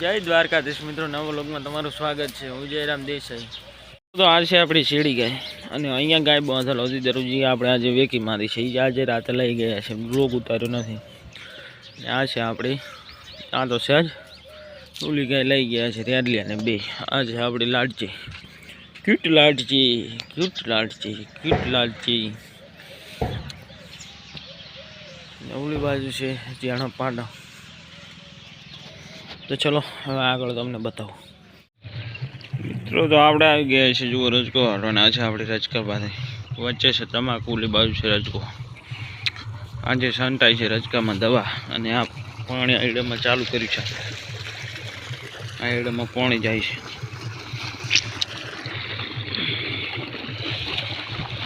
જય દ્વારકાધીશ મિત્રો, નવો લોકમાં તમારું સ્વાગત છે. હું જયરામ દેસાઈ. તો આ છે આપણી શેરડી ગાય. અને અહીંયા ગાય બાંધેલ હતી દરરોજી. આપણે આજે વેકી મારી છે. એ આજે રાતે લઈ ગયા છે. રોગ ઉતાર્યો નથી. આ છે આપણી, આ તો છે જ ઓલી ગાય લઈ ગયા છે ત્યારલી અને બે. આ છે આપણી લાડચી. ક્યુટ લાડચી ક્યુટ લાડચી ક્યુટ લાડચી. ઓલી બાજુ છે જ્યાં પાડા. તો ચલો, હવે આગળ તમને બતાવું. મિત્રો, તો આપણે આવી ગયા છે જુઓ રજકો હાટવાના આજે આપણી રજકા પાસે. વચ્ચે છે તમાકુલી બાજુ છે રજકો. આજે સંટાઈ છે રજકામાં દવા અને આ પાણી આઈડમાં ચાલુ કર્યું છે. આઈડમાં પાણી જાય છે.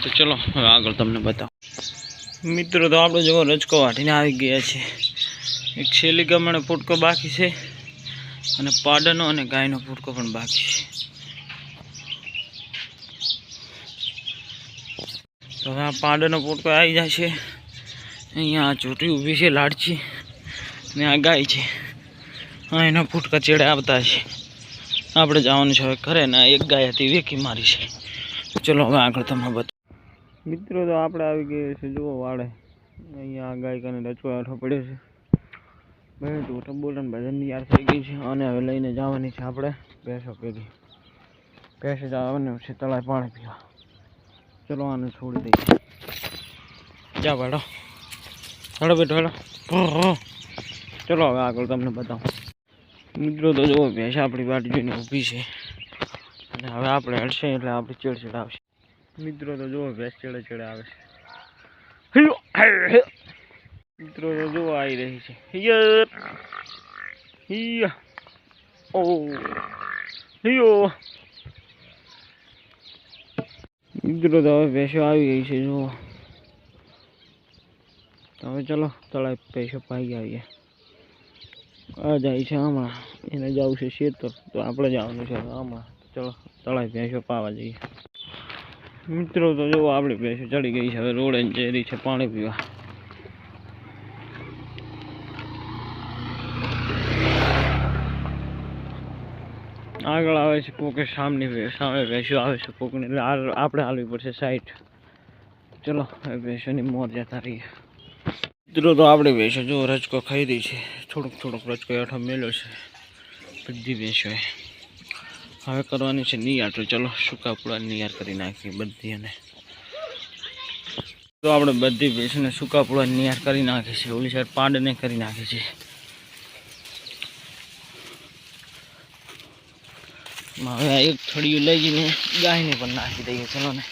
તો ચલો, હવે આગળ તમને બતાવું. મિત્રો, તો આપણે જુઓ રજકો વાટીને આવી ગયા છે એક છેલ્લી ગમણે ફૂટકો બાકી છે. અને પાડનો અને ગાયનો ફૂટકો પણ બાકી છે. તો હવે આ પાડનો ફૂટકો આવી જાય છે અહીંયા આ ચોટી ઊભી છે લાડચી ને આ ગાય છે. હા, એના ફૂટકા ચેડે આવતા છે આપણે જવાનું છે ઘરે ને એક ગાય હતી વેકી મારી છે. ચલો હવે આગળ તમે બતાવો મિત્રો, તો આપણે આવી ગયા છે. જુઓ વાળે અહીંયા આ ગાય કને રચવા પડ્યો છે. ભાઈ તો અને ભજનની યાદ થઈ ગઈ છે. અને હવે લઈને જવાની છે આપણે. ભેંસો પેલી. ભેંસે જવાનું છે, તળાય પાણી પીવા. ચલો આને છોડી દઈએ. જા ભાડો. હેડો બેઠો હેડો. ચલો હવે આગળ તમને બતાવું. મિત્રો તો જુઓ, ભેંસ આપણી વાટી જોઈને ઊભી છે. અને હવે આપણે હડશે એટલે આપણી ચેડચેડ આવશે. મિત્રો તો જુઓ, ભેંસ ચેડે ચેડે આવે છે. મિત્રો જુઓ આવી રહી છે. હિયર. મિત્રો, તો હવે ભેંસો આવી ગઈ છે, જુઓ. હવે ચલો તળાવ ભેંસો પાઈ આવીએ. આ જાય છે હમણાં એને જવું છે શેતર. તો આપણે જવાનું છે હમણાં ચલો તળાવ ભેંસો પાવા જઈએ. મિત્રો, તો જુઓ, આપણી ભેંસો ચડી ગઈ છે. હવે રોડે ચેરી છે, પાણી પીવા. આગળ આવે છે પોકે સામની સામે ભેંસો આવે છે પોકની એટલે આપણે હાલવી પડશે સાઈડ ચલો ભેંસોની મોર જતા રહીએ. મિત્રો, તો આપણે ભેંસો જો રજકો ખાઈ છે. થોડુંક થોડુંક રજકો હેઠો મેળ્યો છે. બધી ભેંસોએ. હવે કરવાની છે નિયાર. તો ચલો, સૂકા પૂળા નિયાર કરી નાખીએ બધી અને તો આપણે બધી ભેંસને સૂકા પૂળા નિયાર કરી નાખીએ છીએ ઓલી સાઈડ પાડને કરી નાખીએ છે. હવે એક થળિયું લઈ જઈને ગાયને પણ નાખી દઈએ. ચલો ને.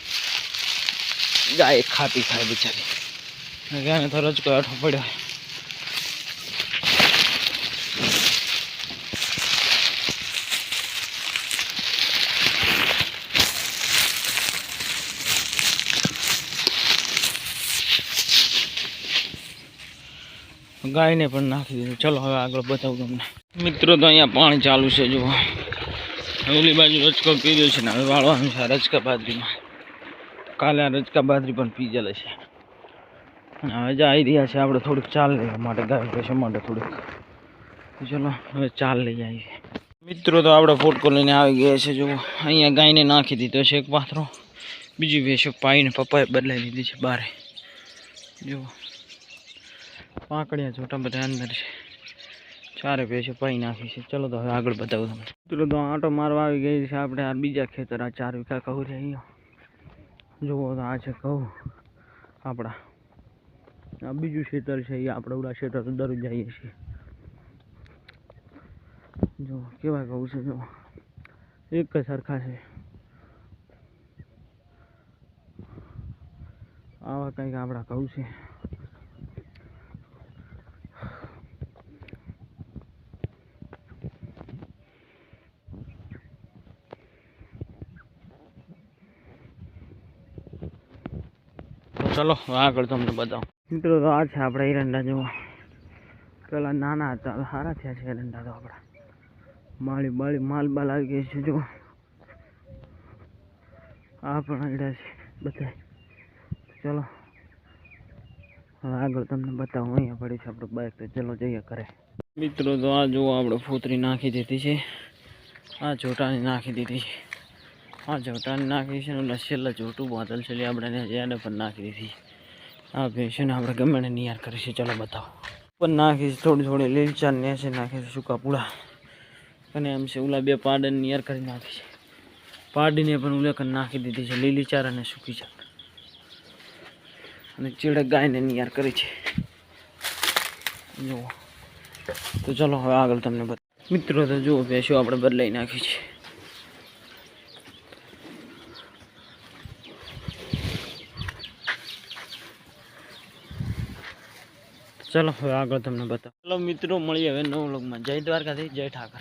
ગાય ખાતી ખાય બિચારી. ગાયને તો રજકો આઠો પડ્યો ગાયને પણ નાખી દીધું. ચલો હવે આગળ બતાવું તમને. મિત્રો, તો અહીંયા પાણી ચાલુ છે, જુઓ. ઓલી બાજુ રચકો પી રહ્યો છે ને હવે વાળવાનું છે રચકા બાદરીમાં કાલે આ રચકા બાદરી પણ પીજેલ છે. અને હવે જે આવી રહ્યા છે, આપણે થોડુંક ચાલ લેવા માટે, ગાય ભેંસો માટે થોડુંક. ચાલો, હવે ચાલ લઈ આવીએ. મિત્રો તો આપણે ફોટકો લઈને આવી ગયા છે, જુઓ. અહીંયા ગાયને નાખી દીધો છે એક પાથરો. બીજી ભેંસો પાઈને પપ્પાએ બદલાઈ લીધી છે બારે. જુઓ. પાંકડિયા છોટા બધા અંદર છે. ચારે ભેંસો પાઈ નાખી છે. ચલો તો હવે આગળ બતાવું તમને. ચલો તો આંટો મારવા આવી ગઈ છે આપણે આ બીજા ખેતર, આ ચાર વીઘા કહું છે અહીંયા. જુઓ તો આ છે કહું આપણા. આ બીજું ખેતર છે એ આપણે ઓલા ખેતર દરરોજ જઈએ છીએ. જો કેવા કહું છે જો એક જ સરખા છે. આવા કંઈક આપણા કહું છે તો ચલો આગળ તમને બતાવો. મિત્રો, તો આ છે આપણે એરંડા, જુઓ. પેલા નાના હતા સારા થયા છે એરંડા તો આપણા. માળી બાળી, માલ બાલ આવી ગઈ છે, જુઓ. આ પણ આંડા છે બધા ચલો, હવે આગળ તમને બતાવું, અહીંયા પડી છે આપણું બાઇક તો ચલો જઈએ ઘરે. મિત્રો, તો આ જુઓ, આપણે ફોતરી નાખી દીધી છે. આ જોટાની નાખી દીધી છે. આ જોટાને નાખી છે ને ઓલા છેલ્લા જોટું બાદલ છે આપણે એને પણ નાખી દીધી. આ ભેંસને આપણે ગમે એને નિયાર કરીશું ચાલો બતાવો. પણ નાખી છે, થોડી થોડી લીલચા ને છે નાખી છે, સૂકા પૂળા અને એમ છે ઓલા બે પાડને નિયાર કરી નાખી છે. પાડીને પણ ઉલેખન નાખી દીધી છે લીલી ચાર અને સૂકી ચાર અને ચીડક ગાયને નિયાર કરી છે. જુઓ. તો ચલો હવે આગળ તમને બતા મિત્રો, તો જુઓ, ભેંસો આપણે બદલાઈ નાખી છે. ચલો, હવે આગળ તમને બતાવો. ચલો મિત્રો, મળીએ હવે નવ લોગમાં જય દ્વારકાથી જય ઠાકર.